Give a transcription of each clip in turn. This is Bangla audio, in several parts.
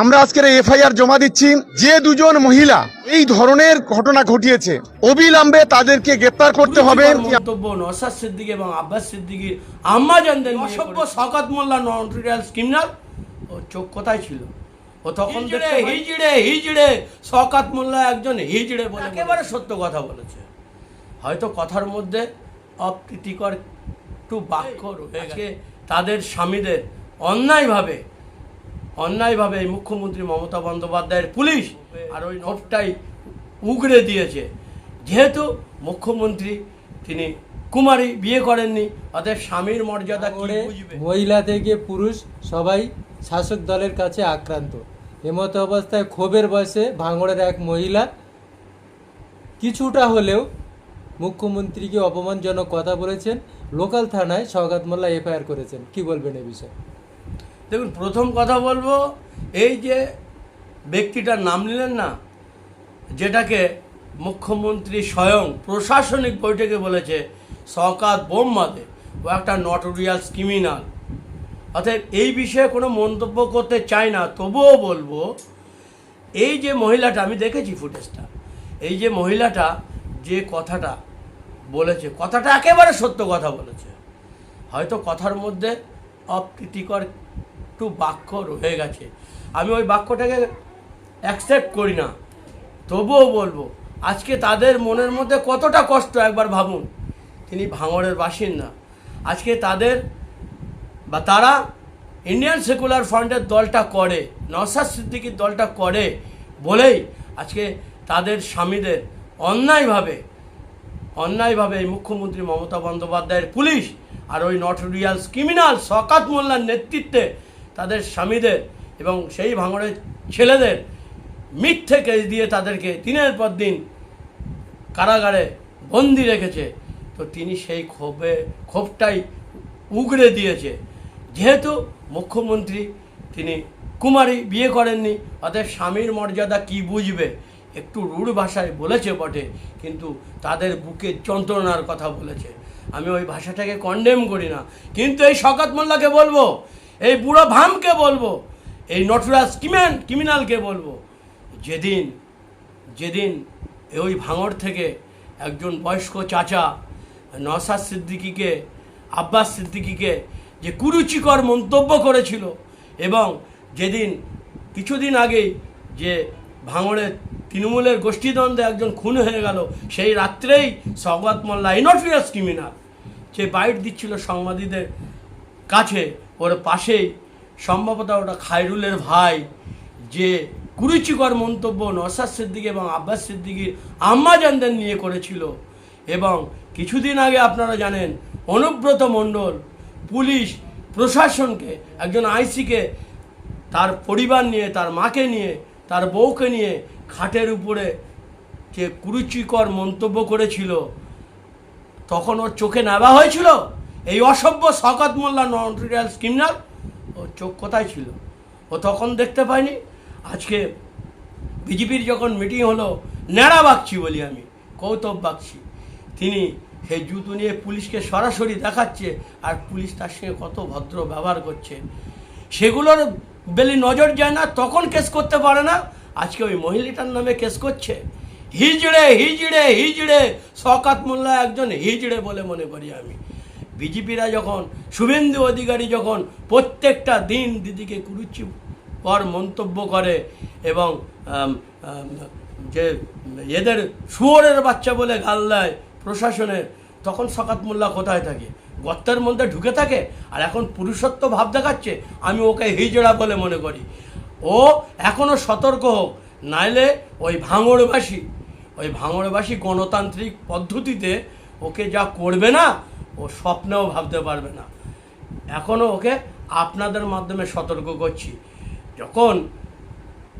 আমরা আজকের এফআইআর জমা দিচ্ছি যে দুজন মহিলা এই ধরনের ঘটনা ঘটিয়েছে। অবিলম্বে তাদেরকে গ্রেপ্তার করতে হবে। নসাদ সিদ্দিক এবং আব্বাস সিদ্দিকির আম্মা জানতেন অসভ্য শকাত মোল্লা নন্ট্রিয়াল ক্রিমিনাল ও চোখ কোথায় ছিল? ও তখন হিজড়ে হিজড়ে শকাত মোল্লা একজন হিজড়ে বলে একেবারে সত্য কথা বলেছে। হয়তো কথার মধ্যে অপ্রীতিকর একটু বাক্য রয়ে গেছে। তাদের স্বামীদের অন্যায়ভাবে অন্যায়ভাবে এই মুখ্যমন্ত্রী মমতা বন্দ্যোপাধ্যায়ের পুলিশ আর ওই নোটটাই উগড়ে দিয়েছে। যেহেতু মুখ্যমন্ত্রী তিনি কুমারী বিয়ে করেননি অতএব স্বামীর মর্যাদা করে মহিলা থেকে পুরুষ সবাই শাসক দলের কাছে আক্রান্ত। এমতো অবস্থায় ক্ষোভের বয়সে ভাঙড়ের এক মহিলা কিছুটা হলেও মুখ্যমন্ত্রীকে অপমানজনক কথা বলেছেন। লোকাল থানায় সৌগাত মোল্লা এফআইআর করেছেন। কি বলবেন এই বিষয়ে? দেখুন, প্রথম কথা বলব, এই যে ব্যক্তিটার নাম নিলেন না, যেটাকে মুখ্যমন্ত্রী স্বয়ং প্রশাসনিক বৈঠকে বলেছে সকাত বোম মাদে, ও একটা নটোরিয়াল ক্রিমিনাল। অর্থাৎ এই বিষয়ে কোনো মন্তব্য করতে চাই না, তবুও বলব, এই যে মহিলাটা, আমি দেখেছি ফুটেজটা, এই যে মহিলাটা যে কথাটা বলেছে, কথাটা একেবারে সত্য কথা বলেছে। হয়তো কথার মধ্যে অপ্রীতিকর একটু বাক্য রয়ে গেছে। আমি ওই বাক্যটাকে অ্যাকসেপ্ট করি না। তবুও বলব, আজকে তাদের মনের মধ্যে কতটা কষ্ট একবার ভাবুন। তিনি ভাঙড়ের বাসিন্দা। আজকে তাদের বা তারা ইন্ডিয়ান সেকুলার ফ্রন্টের দলটা করে নওসাদ সিদ্দিকির দলটা করে বলেই আজকে তাদের স্বামীদের অন্যায়ভাবে অন্যায়ভাবে এই মুখ্যমন্ত্রী মমতা বন্দ্যোপাধ্যায়ের পুলিশ আর ওই নটোরিয়ালস ক্রিমিনাল সকাত মোল্লার নেতৃত্বে তাদের স্বামীদের এবং সেই ভাঙড়ের ছেলেদের মিথ্যে কেস দিয়ে তাদেরকে দিনের পর দিন কারাগারে বন্দি রেখেছে। তো তিনি সেই ক্ষোভে, ক্ষোভটাই উগড়ে দিয়েছে। যেহেতু মুখ্যমন্ত্রী তিনি কুমারী বিয়ে করেননি, অতএব স্বামীর মর্যাদা কি বুঝবে? একটু রূঢ় ভাষায় বলেছে বটে, কিন্তু তাদের বুকে যন্ত্রণার কথা বলেছে। আমি ওই ভাষাটাকে কন্ডেম করি না। কিন্তু এই শকাত মোল্লাকে বলব এই বুড়ো ভামকে বলব, এই নটরাজ কিমেন ক্রিমিনালকে বলব, যেদিন যেদিন ওই ভাঙড় থেকে একজন বয়স্ক চাচা নসাদ সিদ্দিকিকে, আব্বাস সিদ্দিকিকে যে কুরুচিকর মন্তব্য করেছিল এবং যেদিন কিছুদিন আগেই যে ভাঙড়ের তৃণমূলের গোষ্ঠীদ্বন্দ্বে একজন খুন হয়ে গেল, সেই রাত্রেই সৌগত মোল্লা ইনফিরিয়াস ক্রিমিনাল যে বাইট দিচ্ছিল সাংবাদিকদের কাছে, ওর পাশেই সম্ভবত ওটা খায়রুলের ভাই, যে কুরুচিকর মন্তব্য নসাদ সিদ্দিক এবং আব্বাস সিদ্দিকির আম্মাজানদের নিয়ে করেছিল। এবং কিছুদিন আগে আপনারা জানেন, অনুব্রত মণ্ডল পুলিশ প্রশাসনকে, একজন আইসিকে তার পরিবার নিয়ে, তার মাকে নিয়ে, তার বউকে নিয়ে খাটের উপরে যে কুরুচিকর মন্তব্য করেছিল, তখন ওর চোখে নেওয়া হয়েছিল? এই অসভ্য শকত মোল্লা নন নন্ট্রিয়ালস ক্রিমিনাল ওর চোখ কোথায় ছিল? ও তখন দেখতে পায়নি আজকে বিজেপির যখন মিটিং হলো, ন্যাড়া বাগছি বলি আমি কৌতব বাগছি। তিনি সেই জুতো নিয়ে পুলিশকে সরাসরি দেখাচ্ছে আর পুলিশ তার সঙ্গে কত ভদ্র ব্যবহার করছে। সেগুলোর বেলি নজর যায় না, তখন কেস করতে পারে না। আজকে ওই মহিলাটার নামে কেস করছে। হিজড়ে হিজড়ে হিজড়ে, শকাত মোল্লা একজন হিজড়ে বলে মনে করি আমি। বিজেপিরা যখন, শুভেন্দু অধিকারী যখন প্রত্যেকটা দিন দিদিকে কুরুচি পর মন্তব্য করে এবং যে এদের শুয়োরের বাচ্চা বলে গাল দেয় প্রশাসনের তখন শকাত মোল্লা কোথায় থাকে? গর্তের মধ্যে ঢুকে থাকে? আর এখন পুরুষত্ব ভাব দেখাচ্ছে? আমি ওকে হিজড়া বলে মনে করি। ও এখনও সতর্ক হোক, নাইলে ওই ভাঙড়বাসী ওই ভাঙড়বাসী গণতান্ত্রিক পদ্ধতিতে ওকে যা করবে না ও স্বপ্নেও ভাবতে পারবে না। এখনও ওকে আপনাদের মাধ্যমে সতর্ক করছি। যখন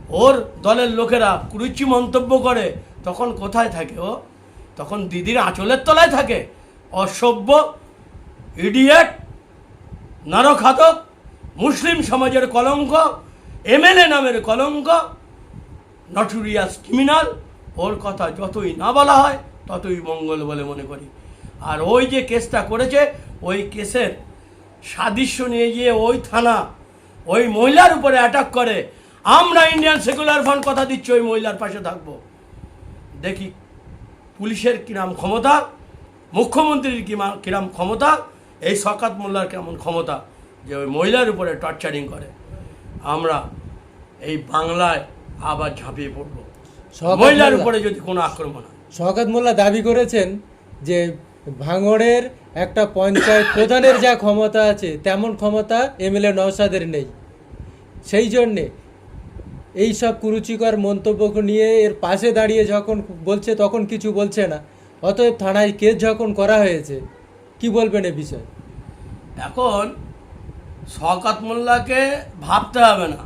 ওর দলের লোকেরা কুরুচি মন্তব্য করে, তখন কোথায় থাকে ও? তখন দিদির আঁচলের তলায় থাকে। অসভ্য, ইডিয়েট নরখাতক মুসলিম সমাজের কলঙ্ক, এমএলএ নামের কলঙ্ক নটুরিয়াস ক্রিমিনাল ওর কথা যতই না বলা হয়, ততই মঙ্গল বলে মনে করি। আর ওই যে কেসটা করেছে ওই কেসের সাদৃশ্য নিয়ে গিয়ে ওই থানা ওই মহিলার উপরে অ্যাটাক করে। আমরা ইন্ডিয়ান সেকুলার ফান্ড কথা দিচ্ছি ওই মহিলার পাশে থাকব। দেখি পুলিশের কিরাম ক্ষমতা মুখ্যমন্ত্রীর কিরাম ক্ষমতা এই সকাত মোল্লার কেমন ক্ষমতা যে ওই মহিলার উপরে টর্চারিং করে। আমরা এই বাংলায় আবার ঝাঁপিয়ে পড়ব। মহিলার উপরে যদি কোনো আক্রমণ হয়। শওকত মোল্লা দাবি করেছেন যে ভাঙড়ের একটা পঞ্চায়েত প্রধানের যা ক্ষমতা আছে, তেমন ক্ষমতা এমএলএ নওশাদের নেই। সেই জন্যে এই সব কুরুচিকর মন্তব্য নিয়ে এর পাশে দাঁড়িয়ে যখন বলছে, তখন কিছু বলছে না। অতএব থানায় কেস যখন করা হয়েছে, কি বলবেন এ বিষয়ে? এখন শওকাত মোল্লাকে ভাবতে হবে না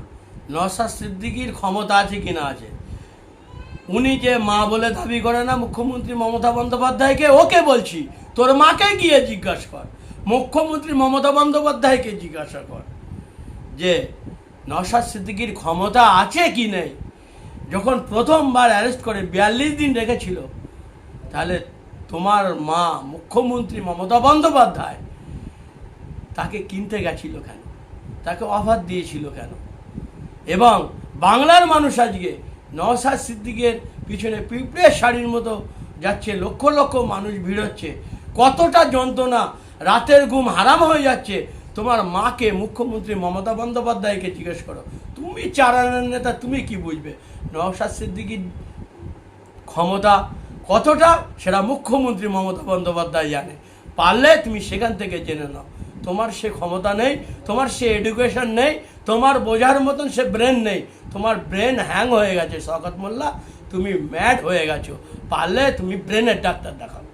নসাদ সিদ্দিকির ক্ষমতা আছে কি না আছে। উনি যে মা বলে দাবি করে না, মুখ্যমন্ত্রী মমতা বন্দ্যোপাধ্যায়কে, ওকে বলছি, তোর মাকে গিয়ে জিজ্ঞাসা কর। মুখ্যমন্ত্রী মমতা বন্দ্যোপাধ্যায়কে জিজ্ঞাসা কর যে নসাদ সিদ্দিকির ক্ষমতা আছে কি নেই? যখন প্রথমবার অ্যারেস্ট করে বিয়াল্লিশ দিন রেখেছিল, তাহলে তোমার মা মুখ্যমন্ত্রী মমতা বন্দ্যোপাধ্যায় তাকে কিনতে গেছিল কেন? তাকে অফার দিয়েছিল কেন? এবং বাংলার মানুষ আজকে নওসাদ সিদ্দিকের পিছনে পিঁপড়ের শাড়ির মতো যাচ্ছে, লক্ষ লক্ষ মানুষ ভিড় হচ্ছে। কতটা যন্ত্রণা, রাতের ঘুম হারাম হয়ে যাচ্ছে। তোমার মাকে মুখ্যমন্ত্রী মমতা বন্দ্যোপাধ্যায়কে জিজ্ঞেস করো, তুমি চারানের নেতা, তুমি কি বুঝবে? নওসাদ সিদ্দিকির ক্ষমতা কতটা, সেটা মুখ্যমন্ত্রী মমতা বন্দ্যোপাধ্যায় জানে। পারলে তুমি সেখান থেকে জেনে নাও। তোমার সে ক্ষমতা নেই তোমার সে এডুকেশন নেই তোমার বোঝার মতন সে ব্রেন নেই। তোমার ব্রেন হ্যাং হয়ে গেছে শকত মোল্লা তুমি ম্যাড হয়ে গেছো। পারলে তুমি ব্রেনের ডাক্তার দেখাও।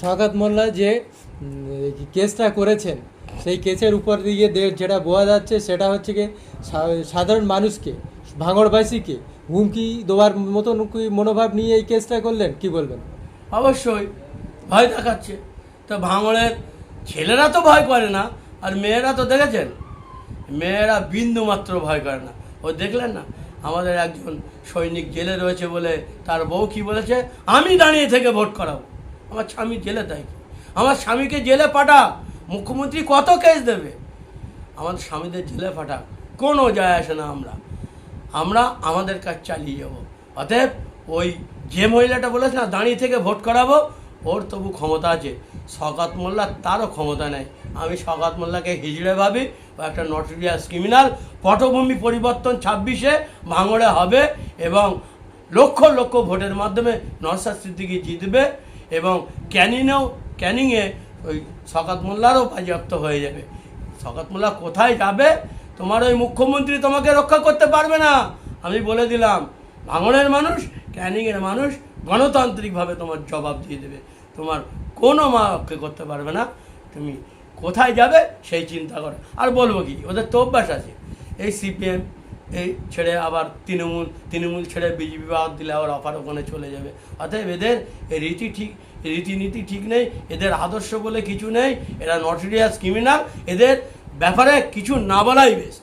শওকত মোল্লা যে কেসটা করেছেন সেই কেসের উপর দিয়ে যেটা বোঝা যাচ্ছে সেটা হচ্ছে কি সাধারণ মানুষকে ভাঙড়বাসীকে হুমকি দেওয়ার মতন কি মনোভাব নিয়ে এই কেসটা করলেন কি বলবেন? অবশ্যই ভয় দেখাচ্ছে। তো ভাঙড়ের ছেলেরা তো ভয় করে না, আর মেয়েরা তো দেখেছেন? মেয়েরা বিন্দু মাত্র ভয় করে না। ও দেখলেন না? আমাদের একজন সৈনিক জেলে রয়েছে বলে তার বউ কি বলেছে? আমি দাঁড়িয়ে থেকে ভোট করাবো। আমার স্বামী জেলে তাই আমার স্বামীকে জেলে পাঠা মুখ্যমন্ত্রী কত কেস দেবে? আমাদের স্বামীদের জেলে পাঠা কোনো যায় আসে না আমরা। আমরা আমাদের কাজ চালিয়ে যাব। অতএব ওই যে মহিলাটা বলেছে না, দাঁড়িয়ে থেকে ভোট করাবো, ওর তবু ক্ষমতা আছে। শকাত মোল্লা তারও ক্ষমতা নেই। আমি সকাত মোল্লাকে হিজড়ে ভাবি, ও একটা নটোরিয়াস ক্রিমিনাল পটভূমি পরিবর্তন ছাব্বিশে ভাঙড়ে হবে এবং লক্ষ লক্ষ ভোটের মাধ্যমে নরসাদ সিদ্দিকি জিতবে এবং ক্যানিংয়েও ক্যানিংয়ে ওই শকাত মোল্লারও বাজেয়াপ্ত হয়ে যাবে। সকাত মোল্লা কোথায় যাবে? তোমার ওই মুখ্যমন্ত্রী তোমাকে রক্ষা করতে পারবে না। আমি বলে দিলাম, ভাঙড়ের মানুষ, ক্যানিংয়ের মানুষ গণতান্ত্রিকভাবে তোমার জবাব দিয়ে দেবে। তোমার কোনো মা রক্ষা করতে পারবে না। তুমি কোথায় যাবে সেই চিন্তা করো। আর বলব কি, ওদের তো অভ্যাস আছে। এই সিপিএম, এই ছেড়ে আবার তৃণমূল তৃণমূল ছেড়ে বিজেপি বাদ দিলে আবার অপার ওখানে চলে যাবে। অতএব এদের রীতি ঠিক, রীতিনীতি ঠিক নেই, এদের আদর্শ বলে কিছু নেই, এরা নটোরিয়াস ক্রিমিনাল এদের ব্যাপারে কিছু না বলাই বেশ